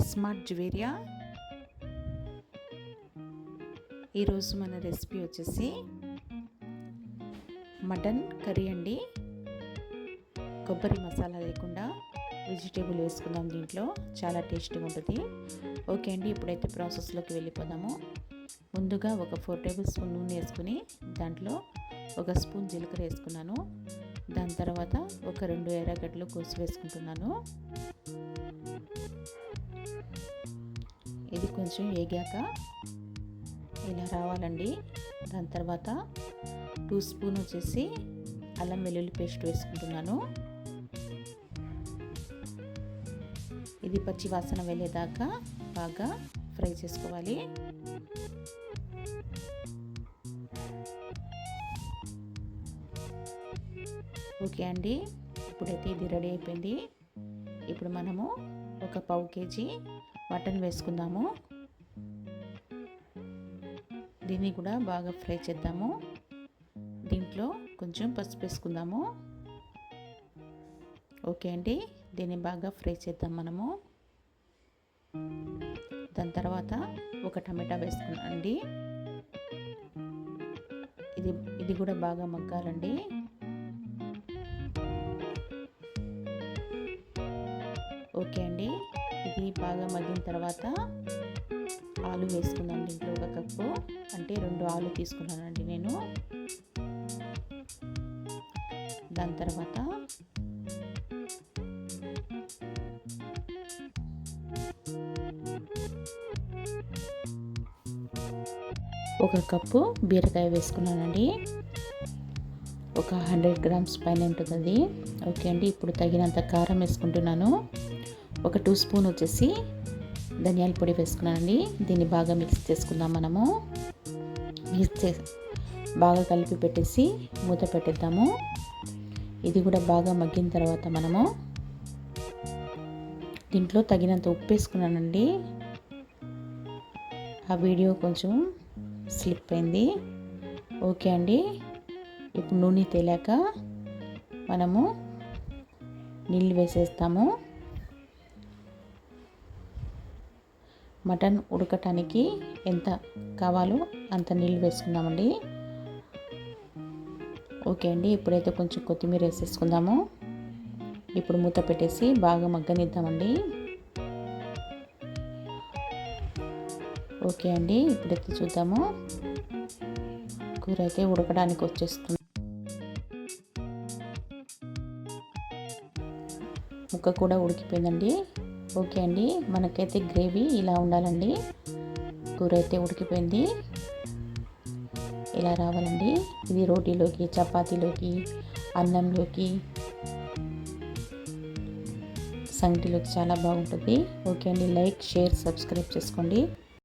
Smart Juveria ఈరోజు మన recipe వచ్చేసి మటన్ కర్రీ అండి. కొబ్బరి మసాలా లేకుండా వెజిటేబుల్ వేసుకుందాం దీంట్లో. చాలా టేస్టీగా ఉంటుంది. ఓకే అండి ఇప్పుడైతే ప్రాసెస్లోకి వెళ్ళిపోదాము. ముందుగా ఒక ఫోర్ టేబుల్ స్పూన్ నూనె వేసుకుని దాంట్లో ఒక స్పూన్ జీలకర్ర వేసుకున్నాను. దాని తర్వాత ఒక రెండు ఎర్రగడ్డలు కోసి వేసుకుంటున్నాను. కొంచెం వేగాక ఇలా రావాలండి. దాని తర్వాత టూ స్పూన్ వచ్చేసి అల్లం వెల్లుల్లి పేస్ట్ వేసుకుంటున్నాను. ఇది పచ్చి వాసన వెళ్ళేదాకా బాగా ఫ్రై చేసుకోవాలి. ఓకే అండి. ఇప్పుడైతే ఇది రెడీ అయిపోయింది. ఇప్పుడు మనము ఒక పావు కేజీ మటన్ వేసుకుందాము. దీన్ని కూడా బాగా ఫ్రై చేద్దాము. దీంట్లో కొంచెం పసుపు వేసుకుందాము. ఓకే అండి దీన్ని బాగా ఫ్రై చేద్దాం మనము. దాని తర్వాత ఒక టమాటా వేసుకున్నాండి ఇది ఇది కూడా బాగా మగ్గాలండి. ఓకే అండి. ఇది బాగా మగ్గిన తర్వాత ఆలు వేసుకున్నాను దీంట్లో ఒక కప్పు. అంటే రెండు ఆలు తీసుకున్నానండి నేను. దాని తర్వాత ఒక కప్పు బీరకాయ వేసుకున్నానండి. ఒక హండ్రెడ్ గ్రామ్స్ పైన ఉంటుంది ఓకే అండి ఇప్పుడు తగినంత కారం వేసుకుంటున్నాను. ఒక టూ స్పూన్ వచ్చేసి ధనియాల పొడి వేసుకున్నానండి. దీన్ని బాగా మిక్స్ చేసుకుందాం మనము. మిక్స్ చే బాగా కలిపి పెట్టేసి మూత పెట్టేద్దాము. ఇది కూడా బాగా మగ్గిన తర్వాత మనము దీంట్లో తగినంత ఉప్పు వేసుకున్నానండి. ఆ వీడియో కొంచెం స్లిప్ అయింది. ఓకే అండి. ఇప్పుడు నూనె తేలాక మనము నీళ్ళు వేసేస్తాము. మటన్ ఉడకటానికి ఎంత కావాలో అంత నీళ్ళు వేసుకుందామండి. ఓకే అండి ఇప్పుడైతే కొంచెం కొత్తిమీర వేసేసుకుందాము. ఇప్పుడు మూత పెట్టేసి బాగా మగ్గనిద్దామండి. ఓకే అండి ఇప్పుడైతే చూద్దాము. కూర అయితే ఉడకడానికి వచ్చేస్తుంది. ముక్క కూడా ఉడికిపోయిందండి. ఓకే అండి. మనకైతే గ్రేవీ ఇలా ఉండాలండి. కూర అయితే ఉడికిపోయింది. ఇలా రావాలండి. ఇది రోటీలోకి చపాతీలోకి అన్నంలోకి సంగటిలోకి చాలా బాగుంటుంది. ఓకే అండి. లైక్ షేర్ సబ్స్క్రైబ్ చేసుకోండి.